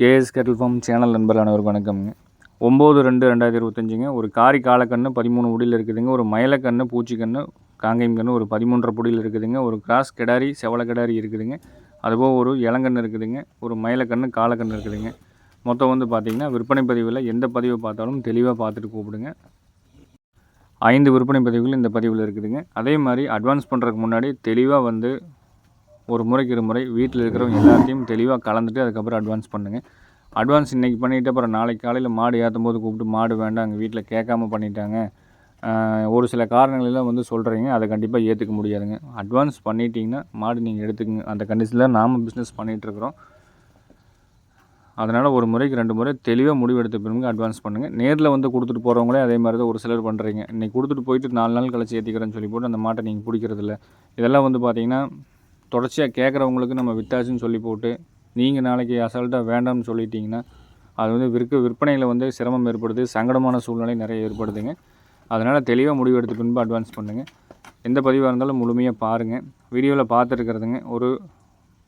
KS கேட்டில் form channel நண்பர் அனைவருக்கும் வணக்கம்ங்க ஒம்பது ரெண்டு ரெண்டாயிரத்தி இருபத்தஞ்சிங்க. ஒரு காரி காலக்கன்று பதிமூணு முடியில் இருக்குதுங்க. ஒரு மயிலக்கன்று பூச்சிக்கன்று காங்கேயம் கன்று ஒரு பதிமூன்றரை பொடியில் இருக்குதுங்க. ஒரு கிராஸ் கிடாரி செவல கிடாரி இருக்குதுங்க. அதுபோக ஒரு இளங்கன்று இருக்குதுங்க. ஒரு மயிலக்கன்று காலக்கண்ணு இருக்குதுங்க. மொத்தம் வந்து பார்த்திங்கன்னா விற்பனை பதிவில் எந்த பதிவை பார்த்தாலும் தெளிவாக பார்த்துட்டு கூப்பிடுங்க. ஐந்து விற்பனை பதிவுகள் இந்த பதிவில் இருக்குதுங்க. அதே மாதிரி அட்வான்ஸ் பண்ணுறதுக்கு முன்னாடி தெளிவாக வந்து ஒரு முறைக்கு இரு முறை வீட்டில் இருக்கிறவங்க எல்லாத்தையும் தெளிவாக கலந்துட்டு அதுக்கப்புறம் அட்வான்ஸ் பண்ணுங்கள் அட்வான்ஸ் இன்றைக்கி பண்ணிவிட்டு அப்புறம் நாளைக்கு காலையில் மாடு ஏற்றும் போது கூப்பிட்டு மாடு வேண்டாம் எங்கள் வீட்டில் கேட்காம பண்ணிட்டாங்க. ஒரு சில காரணங்களெல்லாம் வந்து சொல்கிறீங்க அதை கண்டிப்பாக ஏற்றுக்க முடியாதுங்க. அட்வான்ஸ் பண்ணிட்டீங்கன்னா மாடு நீங்கள் எடுத்துக்கங்க. அந்த கண்டிஷனில் நாம் பிஸ்னஸ் பண்ணிகிட்ருக்குறோம் அதனால் ஒரு முறைக்கு ரெண்டு முறை தெளிவாக முடிவெடுத்த பிறகு அட்வான்ஸ் பண்ணுங்கள் நேரில் வந்து கொடுத்துட்டு போகிறவங்களே அதே மாதிரி தான் ஒரு சிலர் பண்ணுறீங்க இன்றைக்கி கொடுத்துட்டு போயிட்டு நாலு நாள் கழிச்சு ஏற்றிக்கிறேன்னு சொல்லி போட்டு அந்த மாட்டை நீங்கள் பிடிக்கிறதில்ல. இதெல்லாம் வந்து பார்த்திங்கன்னா தொடர்ச்சியாக கேட்குறவங்களுக்கு நம்ம வித்தாச்சுன்னு சொல்லி போட்டு நீங்கள் நாளைக்கு அசால்ட்டாக வேண்டாம்னு சொல்லிட்டீங்கன்னா அது வந்து விற்க விற்பனையில் வந்து சிரமம் ஏற்படுது சங்கடமான சூழ்நிலை நிறைய ஏற்படுதுங்க. அதனால் தெளிவாக முடிவு எடுத்த பின்பு அட்வான்ஸ் பண்ணுங்கள் எந்த பதிவாக இருந்தாலும் முழுமையாக பாருங்கள் வீடியோவில் பார்த்துருக்கிறதுங்க ஒரு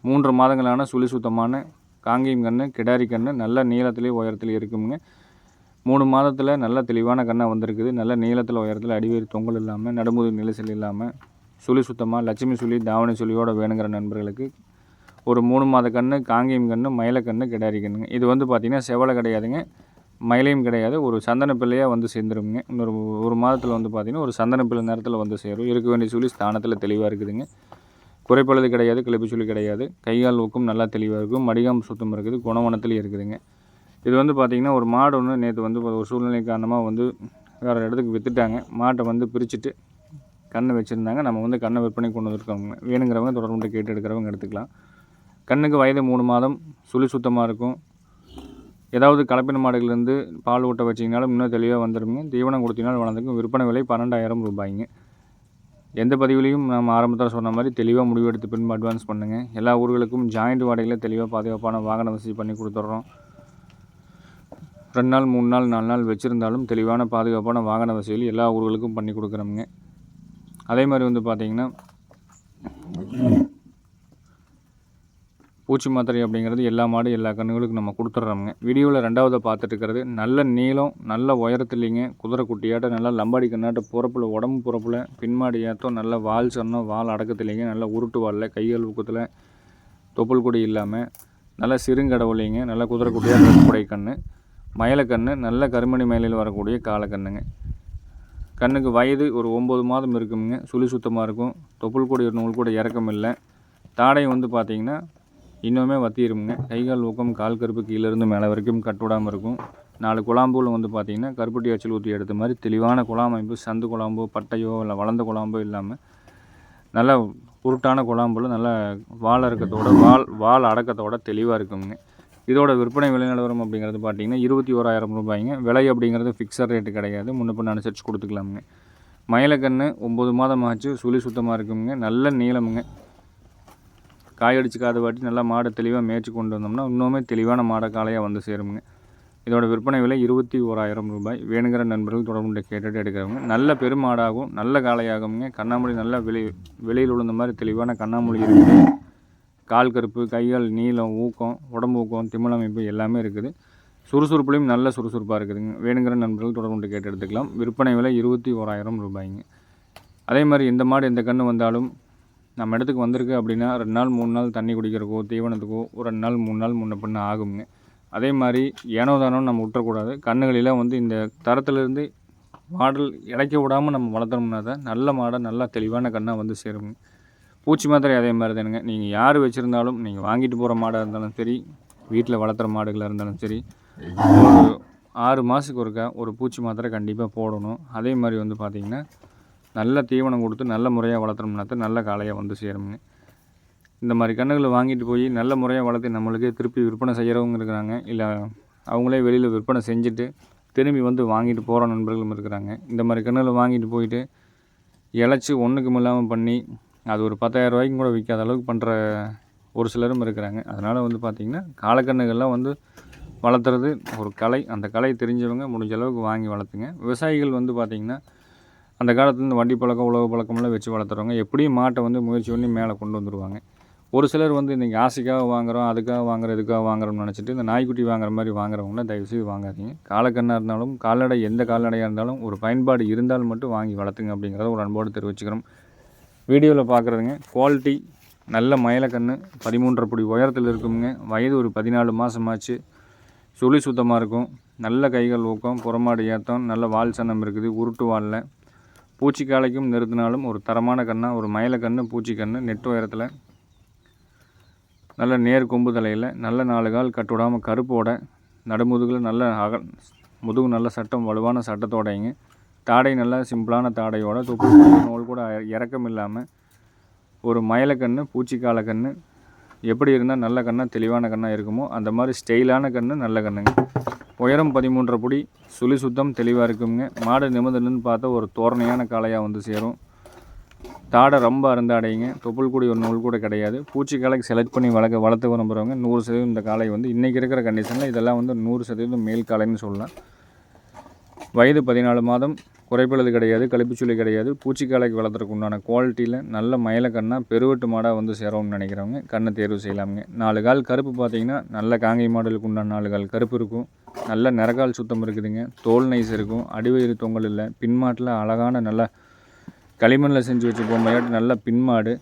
மூன்று மாதங்களான சுழி சுத்தமான காங்கேயம் கன்று கிடாரி கன்று நல்ல நீளத்துலேயும் உயரத்துலேயும் இருக்குங்க. மூணு மாதத்தில் நல்ல தெளிவான கண்ணாக வந்திருக்குது. நல்ல நீளத்தில் உயரத்தில் அடிவேறு தொங்கல் இல்லாமல் நடுமுது நிலைசல் இல்லாமல் சுழி சுத்தமாக லட்சுமி சுழி தாவணி சுழியோடு வேணுங்கிற நண்பர்களுக்கு ஒரு மூணு மாத கன்று காங்கேயம் கன்று மயிலக்கன்று கிடாரி கண்ணுங்க. இது வந்து பார்த்திங்கன்னா செவலை கிடையாதுங்க. மயிலையும் கிடையாது. ஒரு சந்தன பிள்ளையாக வந்து சேர்ந்துருங்க இன்னொரு ஒரு மாதத்தில் வந்து பார்த்திங்கன்னா ஒரு சந்தன பிள்ளை நேரத்தில் வந்து சேரும். இருக்க வேண்டிய சுழி ஸ்தானத்தில் தெளிவாக இருக்குதுங்க. குறைப்பழுது கிடையாது கிளப்பி சுழி கிடையாது. கைகால் ஊக்கம் நல்லா தெளிவாக இருக்கும். மடிகாம் சுத்தம் இருக்குது. குணவனத்துலேயும் இருக்குதுங்க. இது வந்து பார்த்திங்கன்னா ஒரு மாடு ஒன்று நேற்று வந்து ஒரு சூழ்நிலை காரணமாக வந்து வேறு இடத்துக்கு விற்றுட்டாங்க மாட்டை வந்து பிரிச்சுட்டு கண்ணை வச்சுருந்தாங்க. நம்ம வந்து கண்ணை விற்பனை கொண்டு வந்திருக்கோங்க வேணுங்கிறவங்க தொடர்பு கேட்டு எடுக்கிறவங்க எடுத்துக்கலாம். கண்ணுக்கு வயது மூணு மாதம் சுழி சுத்தமாக இருக்கும். ஏதாவது கலப்பின மாடுகள்லேருந்து பால் ஊட்ட வச்சிங்கனாலும் இன்னும் தெளிவாக வந்துடுங்க தீவனம் கொடுத்தீங்கனாலும் வளர்ந்துக்கும். விற்பனை விலை பன்னெண்டாயிரம் ரூபாய்ங்க. எந்த பதிவுலையும் நம்ம ஆரம்பத்தில் சொன்ன மாதிரி தெளிவாக முடிவெடுத்து பின்பு அட்வான்ஸ் பண்ணுங்கள் எல்லா ஊர்களுக்கும் ஜாயிண்ட் வாடகையில் தெளிவாக பாதுகாப்பான வாகன வசதி பண்ணி கொடுத்துட்றோம் ரெண்டு நாள் மூணு நாள் நாலு நாள் வச்சுருந்தாலும் தெளிவான பாதுகாப்பான வாகன வசதிகள் எல்லா ஊர்களுக்கும் பண்ணி கொடுக்குறோமுங்க. அதே மாதிரி வந்து பார்த்திங்கன்னா பூச்சி மாத்திரை அப்படிங்கிறது எல்லா மாடு எல்லா கண்ணுகளுக்கும் நம்ம கொடுத்துட்றோமுங்க. வீடியோவில் ரெண்டாவது பார்த்துட்டு இருக்கிறது நல்ல நீளம் நல்ல உயரத்துலிங்க குதிரை குட்டியாட்டம் நல்லா லம்பாடி கண்ணாட்ட புறப்பில் உடம்பு புறப்பில் பின்மாடி ஏற்றம் நல்ல வால் சொன்னோம் வால் அடக்கத்துலேங்க நல்லா உருட்டு வாலில் கைகள் ஊக்கத்தில் தொப்புள் கொடி இல்லாமல் நல்லா சிறுங்கடவுளிங்க நல்ல குதிரை குட்டியாக குடை கண்ணு மயிலக்கண்ணு நல்ல கருமணி மயிலில் வரக்கூடிய காலக்கண்ணுங்க. கண்ணுக்கு வயது ஒரு ஒம்பது மாதம் இருக்குங்க சுழி சுத்தமாக இருக்கும். தொப்புள் கொடி நூல் கூட இறக்கம் இல்லை. தாடை வந்து பார்த்திங்கன்னா இன்னுமே வத்திருமுங்க. கைகால் ஊக்கம் கால் கருப்பு கீழேருந்து மேலே வரைக்கும் கட்டுவிடாமல் இருக்கும். நாலு குழாம்புல வந்து பார்த்திங்கன்னா கருப்பட்டி அச்சல் ஊற்றி எடுத்த மாதிரி தெளிவான குழாம் அமைப்பு சந்து குழாம்போ பட்டையோ இல்லை வளர்ந்த குழாம்போ இல்லாமல் நல்லா உருட்டான குழாம்புல நல்லா வால் இறக்கத்தோட வால் வால் அடக்கத்தோட தெளிவாக இருக்குங்க இதோட விற்பனை விலை நிலவரம் அப்படிங்கிறது பார்த்தீங்கன்னா இருபத்தி ஓராயிரம் ரூபாய்ங்க. விலை அப்படிங்கிறது ஃபிக்ஸட் ரேட்டு கிடையாது. முன்ன பின்ன அனுசரித்து கொடுத்துக்கலாமுங்க. மயிலக்கன்று ஒம்பது மாதம் ஆச்சு. சுழி சுத்தமாக இருக்குங்க நல்ல நீளமுங்க. காயடிச்சுக்காத வாட்டி நல்லா மாடை தெளிவாக மேய்ச்சி கொண்டு வந்தோம்னா இன்னுமே தெளிவான மாடை காளையாக வந்து சேருமுங்க. இதோட விற்பனை விலை இருபத்தி ஓராயிரம் ரூபாய். வேணுங்கிற நண்பர்கள் தொடர்பு கேட்டுட்டு எடுக்கிறவங்க. நல்ல பெருமாடாகும் நல்ல காளையாகுங்க கண்ணாமொழி நல்ல வெளி வெளியில் உழுந்த மாதிரி தெளிவான கண்ணாமொழி இருக்குது கால் கருப்பு கைகள் நீளம் ஊக்கம் உடம்பு ஊக்கம் திமிழமைப்பு எல்லாமே இருக்குது. சுறுசுறுப்புலையும் நல்ல சுறுசுறுப்பாக இருக்குதுங்க. வேணுங்கிற நண்பர்கள் தொடர்பு கேட்டு எடுத்துக்கலாம். விற்பனை விலை இருபத்தி ஓராயிரம் ரூபாய்ங்க. அதே மாதிரி எந்த மாடு எந்த கன்று வந்தாலும் நம்ம இடத்துக்கு வந்திருக்கு அப்படின்னா ரெண்டு நாள் மூணு நாள் தண்ணி குடிக்கிறக்கோ தீவனத்துக்கோ ஒரு ரெண்டு நாள் மூணு நாள் முன்ன பின்ன ஆகுங்க. அதே மாதிரி ஏனோ தானோன்னு நம்ம விட்டுறக்கூடாது. கண்ணுகளில் வந்து இந்த தரத்துலேருந்து மாடல் இழைக்க விடாமல் நம்ம வளர்த்தோம்னா தான் நல்ல மாடை நல்லா தெளிவான கண்ணாக வந்து சேருங்க. பூச்சி மாத்திரை அதே மாதிரி தானுங்க. நீங்கள் யார் வச்சுருந்தாலும் நீங்கள் வாங்கிட்டு போகிற மாடாக இருந்தாலும் சரி வீட்டில் வளர்த்துற மாடுகளாக இருந்தாலும் சரி ஒரு ஆறு மாதத்துக்கு ஒருக்கா ஒரு பூச்சி மாத்திரை கண்டிப்பாக போடணும். அதே மாதிரி வந்து பார்த்திங்கன்னா நல்ல தீவனம் கொடுத்து நல்ல முறையாக வளர்த்துறோம்னா தான் நல்ல காலையாக வந்து சேருங்க இந்த மாதிரி கன்றுகளை வாங்கிட்டு போய் நல்ல முறையாக வளர்த்து நம்மளுக்கே திருப்பி விற்பனை செய்கிறவங்க இருக்கிறாங்க. இல்லை அவங்களே வெளியில் விற்பனை செஞ்சுட்டு திரும்பி வந்து வாங்கிட்டு போகிற நண்பர்களும் இருக்கிறாங்க. இந்த மாதிரி கன்றுகளை வாங்கிட்டு போயிட்டு இழைச்சி ஒன்றுக்கும் இல்லாமல் பண்ணி அது ஒரு பத்தாயிரம் ரூபாய்க்கும் கூட விற்காத அளவுக்கு பண்ணுற ஒரு சிலரும் இருக்கிறாங்க. அதனால் வந்து பார்த்திங்கன்னா காலக்கண்ணுகள்லாம் வந்து வளர்த்துறது ஒரு கலை. அந்த கலை தெரிஞ்சவங்க முடிஞ்ச அளவுக்கு வாங்கி வளர்த்துங்க. விவசாயிகள் வந்து பார்த்திங்கன்னா அந்த காலத்தில் இந்த வண்டி பழக்கம் உழவு பழக்கமெல்லாம் வச்சு வளர்த்துறவங்க எப்படியும் மாட்டை வந்து முயற்சி பண்ணி மேலே கொண்டு வந்துடுவாங்க ஒரு சிலர் வந்து இன்றைக்கி ஆசைக்காக வாங்குகிறோம் அதுக்காக வாங்குறோம் இதுக்காக வாங்குறோம்னு நினச்சிட்டு இந்த நாய்க்குட்டி வாங்குற மாதிரி வாங்குறவங்கள தயவுசெய்து வாங்காதீங்க. காலக்கண்ணாக இருந்தாலும் கால்நடை எந்த கால்நடையாக இருந்தாலும் ஒரு பயன்பாடு இருந்தால் மட்டும் வாங்கி வளர்த்துங்க அப்படிங்கிறத ஒரு அன்போடு தெரிவிச்சுக்கிறோம். வீடியோவில் பார்க்குறதுங்க. குவாலிட்டி நல்ல மயிலக்கன்று பதிமூன்றரை புடி உயரத்தில் இருக்குங்க. வயது ஒரு பதினாலு மாதமாச்சு சுழி சுத்தமாக இருக்கும். நல்ல கைகள் ஊக்கம் புறமாடு ஏற்றம் நல்ல வால் சன்னம் இருக்குது உருட்டு வாலில். பூச்சிக்காலைக்கும் நிறுத்தினாலும் ஒரு தரமான கண்ணாக ஒரு மயிலக்கன்று பூச்சிக்கன்று நெட் உயரத்தில். நல்ல நேர் கொம்பு தலையில் நல்ல நாலு கால் கட்டுவிடாமல் கருப்போட நடுமுதுகில் நல்ல அக முதுகு நல்ல சட்டம் வலுவான சட்டத்தோடைங்க. தாடை நல்லா சிம்பிளான தாடையோட தொப்பு நூல் கூட இறக்கம் இல்லாமல் ஒரு மயிலக்கன்று பூச்சிக்கால கன்று எப்படி இருந்தால் நல்ல கண்ணாக தெளிவான கண்ணாக இருக்குமோ அந்த மாதிரி ஸ்டைலான கன்று நல்ல கண்ணுங்க. உயரம் பதிமூன்றரை புடி சுழி சுத்தம் தெளிவாக இருக்குங்க. மாடு நிமிர்ந்துன்னு பார்த்தா ஒரு தோரணையான காளையாக வந்து சேரும். தாடை ரொம்ப அருந்தாடைங்க. தொப்புள் கூடி ஒரு நூல் கூட கிடையாது. பூச்சி காலைக்கு செலக்ட் பண்ணி வளர்க்க வளர்த்து விரும்புகிறவங்க நூறு சதவீதம் இந்த காளை வந்து இன்றைக்கி இருக்கிற கண்டிஷனில் இதெல்லாம் வந்து நூறு சதவீதம் மேல் காளைன்னு சொல்லலாம். வயது பதினாலு மாதம் குறைப்பழுது கிடையாது கழிப்புச்சுளி கிடையாது. பூச்சிக்காலைக்கு வளர்த்துறதுக்கு உண்டான குவாலிட்டியில் நல்ல மயிலக்கண்ணாக பெருவெட்டு மாடாக வந்து சேரும்னு நினைக்கிறவங்க கண்ணை தேர்வு செய்யலாமுங்க. நாலு கால் கருப்பு பார்த்தீங்கன்னா நல்ல காங்கை மாடலுக்கு உண்டான நாலு கால் கருப்பு இருக்கும். நல்ல நிறகால் சுத்தம் இருக்குதுங்க. தோல் நைஸ் இருக்கும். அடிவயிறு தொங்கல் இல்லை. பின்மாட்டில் அழகான நல்ல களிமண்ணில் செஞ்சு வச்சு பொம்மையாட்டு நல்ல பின்மாடு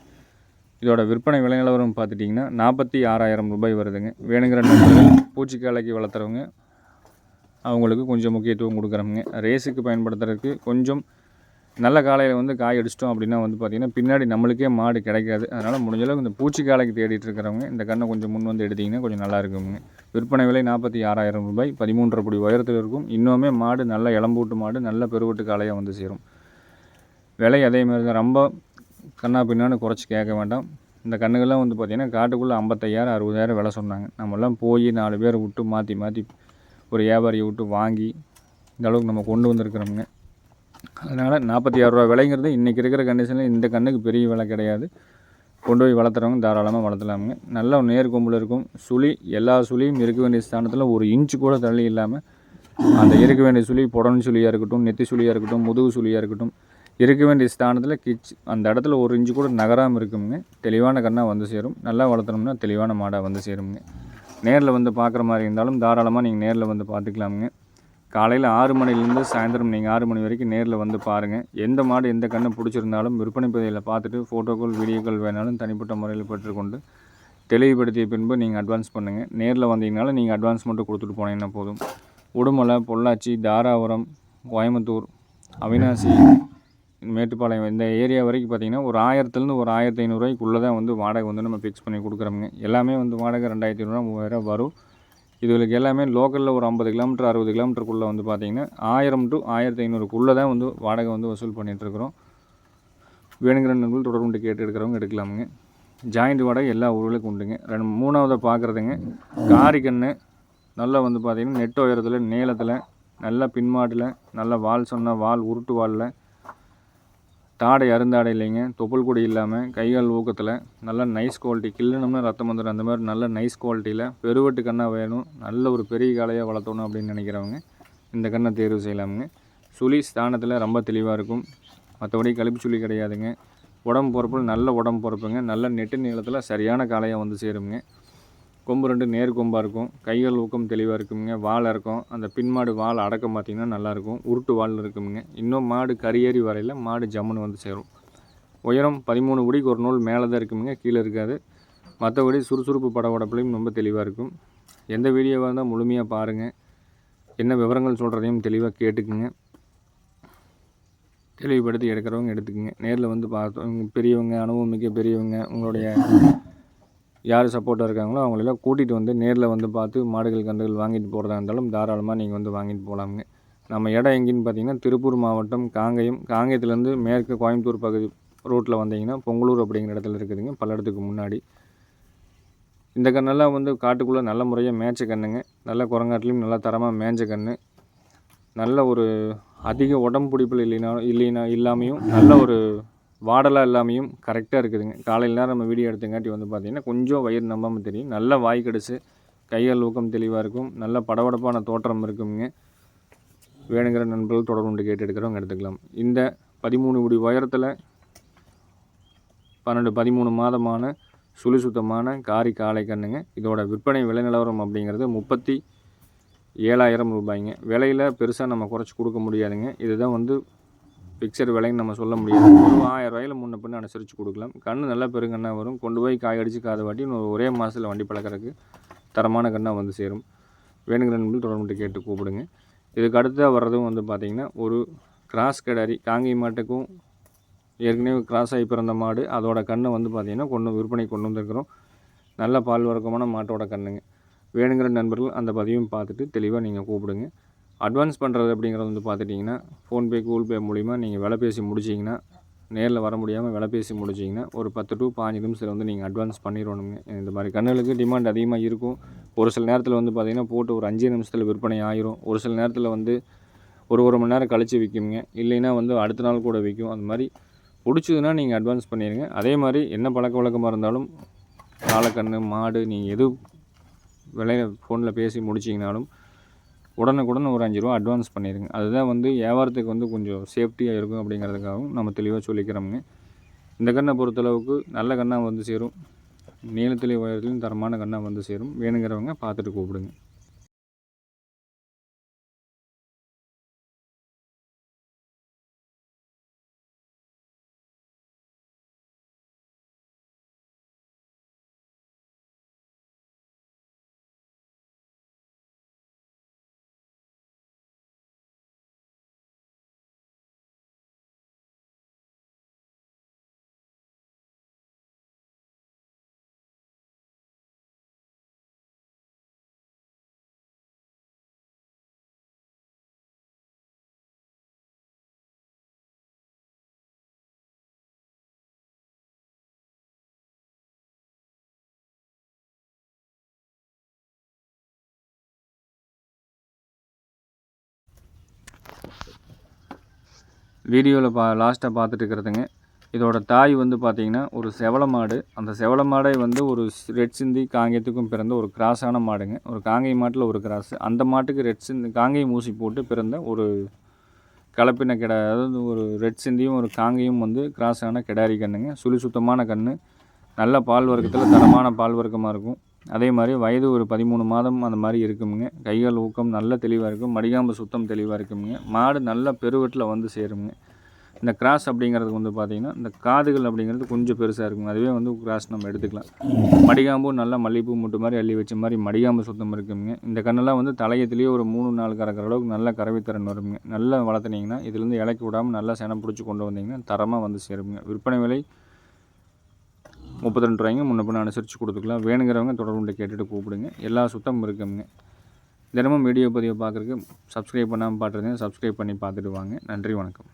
இதோட விற்பனை விலை நிலவரம் பார்த்துட்டிங்கன்னா நாற்பத்தி ஆறாயிரம் ரூபாய் வருதுங்க. வேணுங்கிற பூச்சிக்காலைக்கு வளர்த்துறவங்க அவங்களுக்கு கொஞ்சம் முக்கியத்துவம் கொடுக்குறோமுங்க ரேஸுக்கு பயன்படுத்துறதுக்கு கொஞ்சம் நல்ல காலையில் வந்து காய் அடிச்சிட்டோம் அப்படின்னா வந்து பார்த்திங்கன்னா பின்னாடி நம்மளுக்கே மாடு கிடைக்காது. அதனால் முடிஞ்சளவுக்கு இந்த பூச்சி காலைக்கு தேடிட்டு இருக்கிறவங்க இந்த கண்ணை கொஞ்சம் முன் வந்து எடுத்திங்கன்னா கொஞ்சம் நல்லா இருக்குங்க. விற்பனை விலை நாற்பத்தி ஆறாயிரம் ரூபாய். பதிமூன்றரை புடி உயரத்தில் இருக்கும். இன்னுமே மாடு நல்ல இளம்பூட்டு மாடு நல்ல பெருவட்டு காலையாக வந்து சேரும். விலை அதே மாதிரி தான். ரொம்ப கண்ணா பின்னான்னு குறைச்சி கேட்க வேண்டாம். இந்த கண்ணுகள்லாம் வந்து பார்த்திங்கன்னா காட்டுக்குள்ளே ஐம்பத்தையாயிரம் அறுபதாயிரம் விலை சொன்னாங்க. நம்மலாம் போய் நாலு பேர் விட்டு மாற்றி மாற்றி ஒரு வியாபாரியை விட்டு வாங்கி இந்த அளவுக்கு நம்ம கொண்டு வந்திருக்கிறோமுங்க. அதனால் நாற்பத்தி ஆறுரூவா விலைங்கிறது இன்றைக்கி இருக்கிற கண்டிஷனில் இந்த கண்ணுக்கு பெரிய விலை கிடையாது. கொண்டு போய் வளர்த்துறவங்க தாராளமாக வளர்த்தலாமுங்க. நல்ல நேர் கொம்பில் இருக்கும். சுழி எல்லா சுழியும் இருக்க வேண்டிய ஸ்தானத்தில் ஒரு இன்ச்சு கூட தள்ளி இல்லாமல் அந்த இருக்க வேண்டிய சுழி புடனு சுழியாக இருக்கட்டும் நெத்தி சுழியாக இருக்கட்டும் முதுகு சுழியாக இருக்கட்டும் இருக்க வேண்டிய ஸ்தானத்தில் கிச் அந்த இடத்துல ஒரு இன்ச்சு கூட நகராமல் இருக்குங்க. தெளிவான கண்ணாக வந்து சேரும். நல்லா வளர்த்தணும்னா தெளிவான மாடாக வந்து சேருங்க. நேரில் வந்து பார்க்குற மாதிரி இருந்தாலும் தாராளமாக நீங்கள் நேரில் வந்து பார்த்துக்கலாமுங்க. காலையில் ஆறு மணிலேருந்து சாயந்தரம் நீங்கள் ஆறு மணி வரைக்கும் நேரில் வந்து பாருங்கள் எந்த மாடு எந்த கண்ணை பிடிச்சிருந்தாலும் விற்பனை பதிவில் பார்த்துட்டு ஃபோட்டோக்கள் வீடியோக்கள் வேணாலும் தனிப்பட்ட முறையில் பெற்றுக்கொண்டு தெளிவுபடுத்திய பின்பு நீங்கள் அட்வான்ஸ் பண்ணுங்கள் நேரில் வந்தீங்கனாலும் நீங்கள் அட்வான்ஸ் மட்டும் கொடுத்துட்டு போனீங்கன்னா போதும். உடுமலை பொள்ளாச்சி தாராபுரம் கோயம்புத்தூர் அவினாசி மேட்டுப்பாளையம் இந்த ஏரியா வரைக்கும் பார்த்திங்கன்னா ஒரு ஆயிரத்துலேருந்து ஒரு ஆயிரத்தி ஐநூறுரூவாய்க்குள்ளே தான் வந்து வாடகை வந்து நம்ம ஃபிக்ஸ் பண்ணி கொடுக்குறோமுங்க. எல்லாமே வந்து வாடகை ரெண்டாயிரத்தி ஐநூறுரூவா மூவாயிரரூவா வரும். இதுகளுக்கு எல்லாமே லோக்கலில் ஒரு ஐம்பது கிலோமீட்டர் அறுபது கிலோமீட்டருக்குள்ளே வந்து பார்த்திங்கன்னா ஆயிரம் டு ஆயிரத்தி ஐநூறுக்குள்ளே தான் வந்து வாடகை வந்து வசூல் பண்ணிகிட்ருக்குறோம் வேணுங்கிற நண்பர்கள் தொடர்பு கேட்டு எடுக்கிறவங்க எடுக்கலாமுங்க. ஜாயிண்ட் வாடகை எல்லா ஊர்களுக்கும் உண்டுங்க. ரெண்டு மூணாவதை பார்க்குறதுங்க காரிக்கண்ணு நல்லா வந்து பார்த்திங்கன்னா நெட் உயரத்தில் நீளத்தில் நல்லா பின்மாட்டில் நல்ல வால் சொன்ன வால் உருட்டு வாலில் தாடை அருந்தாடை இல்லைங்க. தொப்புள் கொடி இல்லாமல் கைகால் ஊக்கத்தில் நல்ல நைஸ் குவாலிட்டி கிள்ளணும்னா ரத்தம் வந்துடும் அந்த மாதிரி நல்ல நைஸ் குவாலிட்டியில் பெருவெட்டு கண்ணாக வேணும். நல்ல ஒரு பெரிய காளையாக வளர்த்தணும் அப்படின்னு நினைக்கிறவங்க இந்த கண்ணை தேர்வு செய்யலாமுங்க. சுழி ஸ்தானத்தில் ரொம்ப தெளிவாக இருக்கும். மற்றபடி கழிப்பு சுழி கிடையாதுங்க. உடம்பு பொறுப்பில் நல்ல உடம்பு பொறுப்புங்க. நல்ல நெட்டு நீளத்தில் சரியான காளையாக வந்து சேருங்க கொம்பு ரெண்டு நேர் கொம்பாக இருக்கும். கைகள் ஊக்கம் தெளிவாக இருக்குமுங்க. வால் இருக்கும் அந்த பின்மாடு வால் அடக்கம் பார்த்திங்கன்னா நல்லாயிருக்கும் உருட்டு வால் இருக்குமுங்க. இன்னும் மாடு கரியேறி வரையில் மாடு ஜம்முன்னு வந்து சேரும். உயரம் பதிமூணு குடிக்கு ஒரு நூல் மேலே தான் இருக்குமுங்க. கீழே இருக்காது. மற்றபடி சுறுசுறுப்பு பட உடப்புலையும் ரொம்ப தெளிவாக இருக்கும். எந்த வீடியோவாக இருந்தால் முழுமையாக பாருங்கள் என்ன விவரங்கள் சொல்கிறதையும் தெளிவாக கேட்டுக்குங்க. தெளிவுபடுத்தி எடுக்கிறவங்க எடுத்துக்கோங்க. நேரில் வந்து பார்த்தோம் பெரியவங்க அனுபவம் மிக்க பெரியவங்க உங்களுடைய யார் சப்போர்ட்டாக இருக்காங்களோ அவங்களெல்லாம் கூட்டிகிட்டு வந்து நேரில் வந்து பார்த்து மாடுகள் கன்றுகள் வாங்கிட்டு போகிறதா இருந்தாலும் தாராளமாக நீங்கள் வந்து வாங்கிட்டு போகலாமுங்க நம்ம இடம் எங்கேன்னு பார்த்தீங்கன்னா திருப்பூர் மாவட்டம் காங்கயம். காங்கயத்துலேருந்து மேற்கு கோயம்புத்தூர் பகுதி ரோட்டில் வந்தீங்கன்னா பொங்கலூர் அப்படிங்கிற இடத்துல இருக்குதுங்க பல்லடத்துக்கு முன்னாடி. இந்த கண்ணெல்லாம் வந்து காட்டுக்குள்ளே நல்ல முறையாக மேய்ச்ச கண்ணுங்க. நல்ல குரங்காட்டிலையும் நல்லா தரமாக மேய்ஞ்ச கன்று நல்ல ஒரு அதிக உடம்பு பிடிப்பில் இல்லைனா இல்லைனா இல்லாமையும் நல்ல ஒரு வாடலாக எல்லாமே கரெக்டாக இருக்குதுங்க. காலையில் நேரம் நம்ம வீடியோ எடுத்தங்காட்டி வந்து பார்த்திங்கன்னா கொஞ்சம் வயிறு நம்பாமல் தெரியும். நல்ல வாய் கடிச்சு கையால் ஊக்கம் தெளிவாக இருக்கும். நல்ல படபடப்பான தோற்றம் இருக்குங்க வேணுங்கிற நண்பர்கள் தொடர்பு கேட்டு எடுக்கிறவங்க எடுத்துக்கலாம். இந்த பதிமூணு குடி உயரத்தில் பன்னெண்டு பதிமூணு மாதமான சுழி சுத்தமான காரி காளை கண்ணுங்க. இதோட விற்பனை விலை நிலவரம் அப்படிங்கிறது முப்பத்தி ஏழாயிரம் ரூபாய்ங்க. விலையில் பெருசாக நம்ம குறைச்சி கொடுக்க முடியாதுங்க. இதுதான் வந்து ஃபிக்ஸட் விலைன்னு நம்ம சொல்ல முடியாது. ஒரு ஆயிரம் ரூபாயில் முன்ன பின்ன அனுசரித்து கொடுக்கலாம். கன்று நல்லா பெருங்கண்ணா வரும். கொண்டு போய் காய் அடித்து காதை வாட்டி ஒரே மாதத்தில் வண்டி பழக்கறதுக்கு தரமான கண்ணாக வந்து சேரும். வேணுங்கிற நண்பர்கள் தொடர்பு கேட்டு கூப்பிடுங்க. இதுக்கு அடுத்ததாக வர்றதும் வந்து பார்த்திங்கன்னா ஒரு கிராஸ் கிடாரி காங்கை மாட்டுக்கும் ஏற்கனவே கிராஸ் ஆகி பிறந்த மாடு. அதோட கண்ணை வந்து பார்த்திங்கன்னா கொண்டு விற்பனை கொண்டு வந்திருக்கிறோம். நல்ல பால் வர்க்கமான மாட்டோட கண்ணுங்க. வேணுங்கிற நண்பர்கள் அந்த பதிவையும் பார்த்துட்டு தெளிவாக நீங்கள் கூப்பிடுங்க. அட்வான்ஸ் பண்ணுறது அப்படிங்கிறது வந்து பார்த்துட்டிங்கன்னா ஃபோன்பே கூகுள் பே மூலிமா நீங்கள் விலை பேசி முடிச்சிங்கன்னா நேரில் வர முடியாமல் விலை பேசி முடிச்சிங்கன்னா ஒரு பத்து டு பாஞ்சு நிமிஷத்தில் வந்து நீங்கள் அட்வான்ஸ் பண்ணிடணுங்க. இந்த மாதிரி கண்ணுகளுக்கு டிமாண்ட் அதிகமாக இருக்கும். ஒரு சில நேரத்தில் வந்து பார்த்திங்கன்னா போட்டு ஒரு அஞ்சு நிமிஷத்தில் விற்பனை ஆயிரும். ஒரு சில நேரத்தில் வந்து ஒரு ஒரு மணி நேரம் கழித்து விற்குங்க இல்லைன்னா வந்து அடுத்த நாள் கூட விற்கும் அந்த மாதிரி பிடிச்சதுன்னா நீங்கள் அட்வான்ஸ் பண்ணிடுங்க. அதே மாதிரி என்ன பழக்க வழக்கமாக இருந்தாலும் காலக்கண்ணு மாடு நீங்கள் எது விலையில் ஃபோனில் பேசி முடிச்சிங்கனாலும் உடனுக்குடன் ஒரு அஞ்சு ரூபா அட்வான்ஸ் பண்ணிடுங்க அதுதான் வந்து வியாபாரத்துக்கு வந்து கொஞ்சம் சேஃப்டியாக இருக்கும் அப்படிங்கிறதுக்காகவும் நம்ம தெளிவாக சொல்லிக்கிறோமுங்க. இந்த கண்ணை பொறுத்தளவுக்கு நல்ல கண்ணாக வந்து சேரும். நீளத்துலேயும் உயரத்துலையும் தரமான கண்ணாக வந்து சேரும். வேணுங்கிறவங்க பார்த்துட்டு கூப்பிடுங்க. வீடியோவில் பா லாஸ்ட்டாக பார்த்துட்டு இருக்கிறதுங்க. இதோட தாய் வந்து பார்த்திங்கன்னா ஒரு செவல மாடு. அந்த செவல மாடை வந்து ஒரு ரெட் சிந்தி காங்கேயத்துக்கும் பிறந்த ஒரு கிராஸான மாடுங்க. ஒரு காங்கை மாட்டில் ஒரு கிராஸ். அந்த மாட்டுக்கு ரெட் சிந்தி காங்கை மூசி போட்டு பிறந்த ஒரு கலப்பின கிட அதாவது ஒரு ரெட் சிந்தியும் ஒரு காங்கையும் வந்து கிராஸான கிடாரி கண்ணுங்க. சுழி சுத்தமான கன்று நல்ல பால் வர்க்கத்தில் தரமான பால் வர்க்கமாக இருக்கும். அதே மாதிரி வயது ஒரு பதிமூணு மாதம் அந்த மாதிரி இருக்குமுங்க. கைகள் ஊக்கம் நல்ல தெளிவாக இருக்கும். மடிகாம்பு சுத்தம் தெளிவாக இருக்குமுங்க. மாடு நல்ல பெருவெட்டில் வந்து சேருங்க இந்த கிராஸ் அப்படிங்கிறது வந்து பார்த்திங்கன்னா இந்த காதுகள் அப்படிங்கிறது கொஞ்சம் பெருசாக இருக்கும் அதுவே வந்து கிராஸ் நம்ம எடுத்துக்கலாம். மடிகாம்பும் நல்லா மல்லிகைப்பூ மூட்டு மாதிரி அள்ளி வச்ச மாதிரி மடிகாம்பு சுத்தம் இருக்குங்க இந்த கண்ணெல்லாம் வந்து தலையத்துலேயே ஒரு மூணு நாலு கறக்கிற அளவுக்கு நல்ல கறவைத்திறன் வருங்க. நல்லா வளர்த்துனீங்கன்னா இதுலேருந்து இலக்கி விடாமல் நல்லா செனம் பிடிச்சி கொண்டு வந்தீங்கன்னா தரமாக வந்து சேருங்க விற்பனை விலை முப்பத்தி ரெண்டு ரூபாய்ங்க முன்ன பின்ன அனுசரித்து கொடுத்துக்கலாம். வேணுங்கிறவங்க தொடர்புண்டு கேட்டுட்டு கூப்பிடுங்க. எல்லா சுத்தமும் இருக்குங்க. தினமும் வீடியோ பதிவை பார்க்குறதுக்கு சப்ஸ்கிரைப் பண்ணாமல் பார்த்துருந்தீங்க சப்ஸ்கிரைப் பண்ணி பார்த்துட்டு வாங்க. நன்றி வணக்கம்.